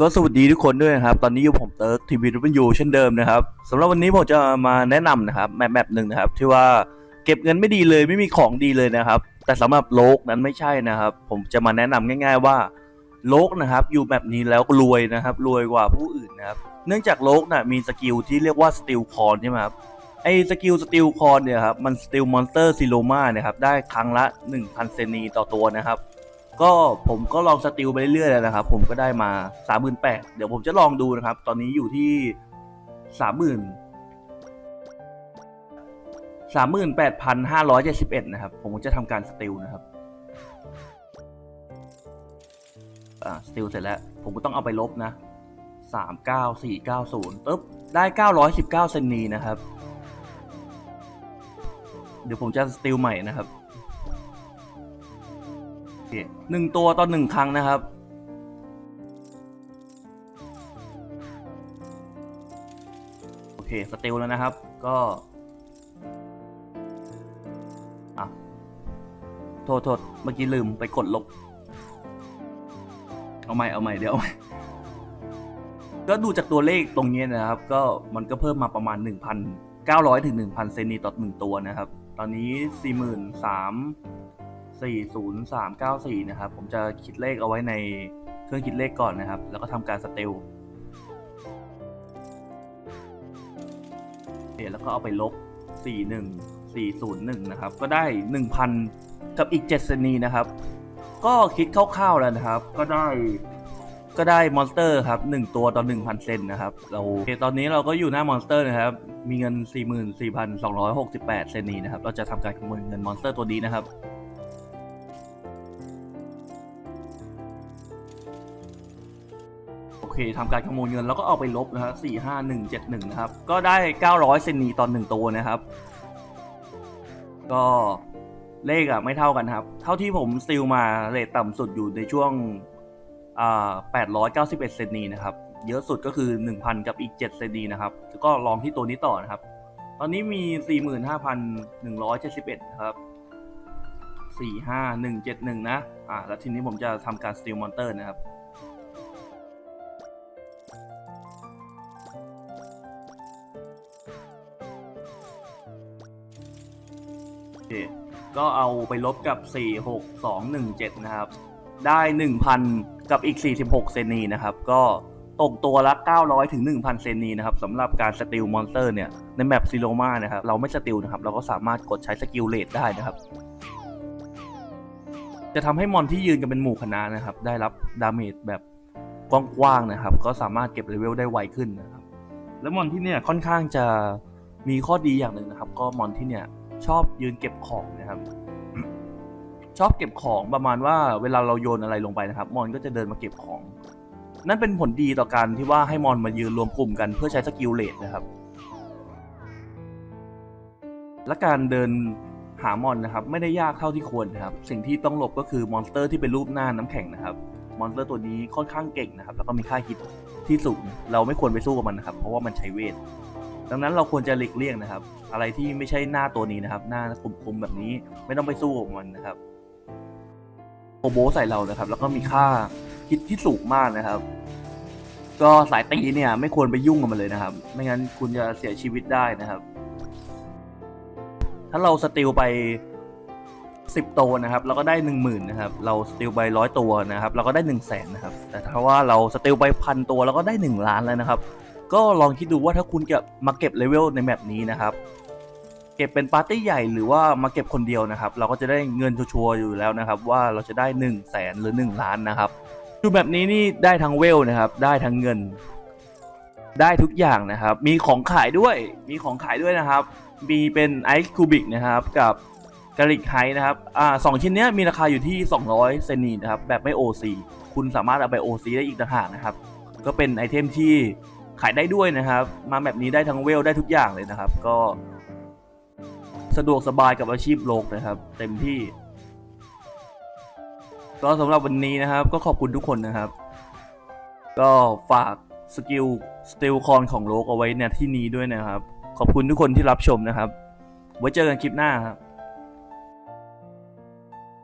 ก็สวัสดีทุกคนด้วยนะครับ ตอนนี้อยู่ผมเติร์กทีวีรูปยูเช่นเดิมนะครับสำหรับวันนี้ผมจะมาแนะนำนะครับแมปแมปหนึ่งนะครับ ที่ว่าเก็บเงินไม่ดีเลยไม่มีของดีเลยนะครับ แต่สำหรับโลกนั้นไม่ใช่นะครับ ผมจะมาแนะนำง่าย ๆ ว่าโลกนะครับ อยู่แบบนี้แล้วก็รวยนะครับ รวยกว่าผู้อื่นนะครับ เนื่องจากโลกน่ะมีสกิลที่เรียกว่าสติลคอนใช่ไหมครับไอ้สกิลสติลคอนเนี่ยครับมันสติลมอนสเตอร์ซิโลมาเนี่ยครับได้ครั้งละ 1,000 เซนีต่อตัวนะครับ ก็ผมก็ลองสติลไปเรื่อยๆแล้วนะครับ ผมก็ได้มาสามหมื่นแปดเดี๋ยวผมจะลองดูนะครับ ตอนนี้อยู่ที่สามหมื่นสามหมื่นแปดพันห้าร้อยเจ็ดสิบเอ็ดนะครับ ผมจะทำการสติลนะครับอ่าสติลเสร็จแล้ว ผมก็ต้องเอาไปลบนะสามเก้าสี่เก้าศูนย์ปึ๊บได้เก้าร้อยสิบเก้าเซนนีนะครับ เดี๋ยวผมจะสติลใหม่นะครับ หนึ่งตัวต่อหนึ่งครั้งนะครับโอเคสติลแล้วนะครับ ก็อะโทษโทษเมื่อกี้ลืมไปกดลบ เอาใหม่เอาใหม่เดี๋ยวเอาใหม่ก็ดูจากตัวเลขตรงนี้นะครับ ก็มันก็เพิ่มมาประมาณ 1,900ถึง1,000 เซนนีต่อหนึ่งตัวนะครับ ตอนนี้ 43,000 40394 นะครับ ผมจะคิดเลขเอาไว้ในเครื่องคิดเลขก่อนนะครับ แล้วก็ทำการสเตลโอเแล้วก็เอาไปลบ 41401 นะครับ ก็ได้ 1,000 กับอีก7เซนีนะครับ ก็คิดคร่าวๆแล้วนะครับ ก็ได้ก็ได้มอนสเตอร์ครับ1ตัวต่อ1,000 เซนนะครับ เราตอนนี้เราก็อยู่หน้ามอนสเตอร์นะครับ มีเงิน 44,268 เซนนีนะครับ เราจะทำการคำนวณเงินมอนสเตอร์ตัวนี้นะครับ เคทำการขโมยเงินแล้วก็เอาไปลบนะครับสี่ห้าหนึ่งเจ็ดหนึ่งนะครับ ก็ได้เก้าร้อยเซนนีตอนหนึ่งตัวนะครับ ก็เลขอะไม่เท่ากันครับ เท่าที่ผมสติลมาเรทต่ำสุดอยู่ในช่วงอ่าแปดร้อยเก้าสิบเอ็ดเซนนีนะครับ เยอะสุดก็คือหนึ่งพันกับอีกเจ็ดเซนนีนะครับ ก็ลองที่ตัวนี้ต่อนะครับ ตอนนี้มีสี่หมื่นห้าพันหนึ่งร้อยเจ็ดสิบเอ็ดครับสี่ห้าหนึ่งเจ็ดหนึ่งนะ อ่า แล้วทีนี้ผมจะทำการสติลมอนเตอร์นะครับ เคก็เอาไปลบกับ 4 6 2 1 7 นะครับ ได้ 1,000 กับอีก 46 เซนีนะครับ ก็ตกตัวละ 900 ถึง 1,000 เซนีนะครับสำหรับการสติลมอนสเตอร์เนี่ย ในแมปซิโลมานะครับ เราไม่สติลนะครับ เราก็สามารถกดใช้สกิลเลดได้นะครับ จะทำให้มอนที่ยืนกันเป็นหมู่คณะนะครับ ได้รับดาเมจแบบกว้างๆนะครับ ก็สามารถเก็บเลเวลได้ไวขึ้นนะครับ แล้วมอนที่เนี่ยค่อนข้างจะมีข้อดีอย่างหนึ่งนะครับ ก็มอนที่เนี่ย ชอบยืนเก็บของนะครับ ชอบเก็บของประมาณว่าเวลาเราโยนอะไรลงไปนะครับ มอนก็จะเดินมาเก็บของ นั่นเป็นผลดีต่อการที่ว่าให้มอนมายืนรวมกลุ่มกันเพื่อใช้สกิลเลดนะครับ และการเดินหามอนนะครับ ไม่ได้ยากเท่าที่ควรนะครับ สิ่งที่ต้องหลบก็คือมอนสเตอร์ที่เป็นรูปหน้าน้ำแข็งนะครับมอนสเตอร์ตัวนี้ค่อนข้างเก่งนะครับ แล้วก็มีค่าฮิตที่สูง เราไม่ควรไปสู้กับมันนะครับ เพราะว่ามันใช้เวท ดังนั้นเราควรจะหลีกเลี่ยงนะครับ อะไรที่ไม่ใช่หน้าตัวนี้นะครับ หน้าคมๆแบบนี้ไม่ต้องไปสู้กับมันนะครับโคโบใส่เรานะครับ แล้วก็มีค่าฮิตที่สูงมากนะครับ ก็สายตีเนี่ย ไม่ควรไปยุ่งกับมันเลยนะครับ ไม่งั้นคุณจะเสียชีวิตได้นะครับ ถ้าเราสติลไปสิบตัวนะครับ เราก็ได้หนึ่งหมื่นนะครับ เราสติลไปร้อยตัวนะครับ เราก็ได้หนึ่งแสนนะครับ แต่ถ้าว่าเราสติลไปพันตัวเราก็ได้หนึ่งล้านแล้วนะครับ ก็ลองคิดดูว่าถ้าคุณจะมาเก็บเลเวลในแมปนี้นะครับ เก็บเป็นปาร์ตี้ใหญ่หรือว่ามาเก็บคนเดียวนะครับ เราก็จะได้เงินชัวร์อยู่แล้วนะครับ ว่าเราจะได้1นึ่งแสนหรือ 1 ล้านนะครับคือแบบนี้นี่ได้ทั้งเวลนะครับ ได้ทั้งเงิน ได้ทุกอย่างนะครับ มีของขายด้วย มีของขายด้วยนะครับ มีเป็นไอซ์คูบิกนะครับกับกาลิกไฮนะครับ อ่าสองชิ้นเนี้ยมีราคาอยู่ที่ 200 เซนีนะครับ แบบไม่ OC คุณสามารถเอาไป OC ได้อีกต่างหากนะครับ ก็เป็นไอเทมที่ ขายได้ด้วยนะครับ มาแบบนี้ได้ทั้งเวลได้ทุกอย่างเลยนะครับ ก็ สะดวกสบายกับอาชีพโลกนะครับ เต็มที่ ก็สำหรับวันนี้นะครับ ก็ขอบคุณทุกคนนะครับ ก็ฝากสกิลสติลคอนของโลกเอาไว้ในที่นี้ด้วยนะครับ ขอบคุณทุกคนที่รับชมนะครับ ไว้เจอกันคลิปหน้าครับ